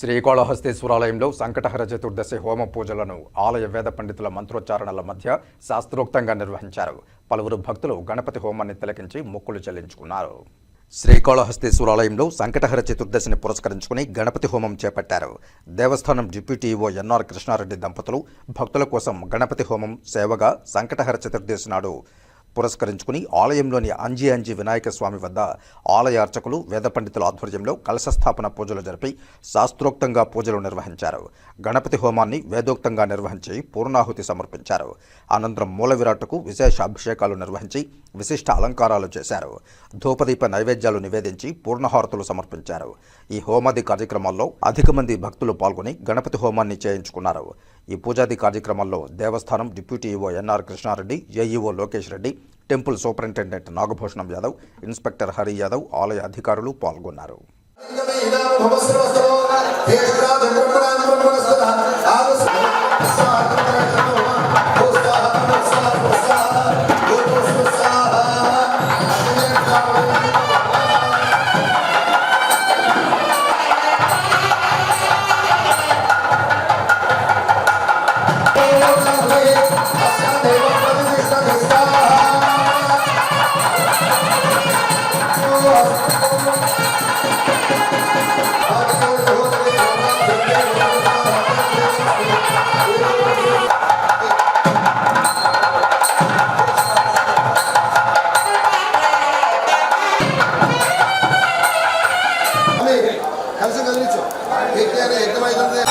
శ్రీకాళహస్తీశ్వరాలయంలో సంకటహర చతుర్దశి హోమ పూజలను ఆలయ వేద పండితుల మంత్రోచ్చారణల మధ్య శాస్త్రోక్తంగా నిర్వహించారు. పలువురు భక్తులు గణపతి హోమాన్ని తిలకించి మొక్కులు చెల్లించుకున్నారు. శ్రీకాళహస్తీశ్వరాలయంలో సంకటహర చతుర్దశిని పురస్కరించుకుని గణపతి హోమం చేపట్టారు. దేవస్థానం డిప్యూటీ ఎన్ఆర్ కృష్ణారెడ్డి దంపతులు భక్తుల కోసం గణపతి హోమం సేవగా సంకటహర చతుర్దశి నాడు పురస్కరించుకుని ఆలయంలోని అంజి అంజి వినాయక స్వామి వద్ద ఆలయ అర్చకులు వేద పండితుల ఆధ్వర్యంలో కలశస్థాపన పూజలు జరిపి శాస్త్రోక్తంగా పూజలు నిర్వహించారు. గణపతి హోమాన్ని వేదోక్తంగా నిర్వహించి పూర్ణాహుతి సమర్పించారు. అనంతరం మూల విరాట్కు విశేష అభిషేకాలు నిర్వహించి విశిష్ట అలంకారాలు చేశారు. ధూపదీప నైవేద్యాలు నివేదించి పూర్ణహారతులు సమర్పించారు. ఈ హోమాది కార్యక్రమాల్లో అధిక మంది భక్తులు పాల్గొని గణపతి హోమాన్ని చేయించుకున్నారు. ఈ పూజాది కార్యక్రమాల్లో దేవస్థానం deputy EO NR Krishna Reddy AEO Lokesh Reddy temple superintendent Nagabhushanam Yadav inspector Hari Yadav ఆలయ అధికారులు పాల్గొన్నారు. కలిసి కదిలించు ఎక్కడ ఎక్కువైతుంది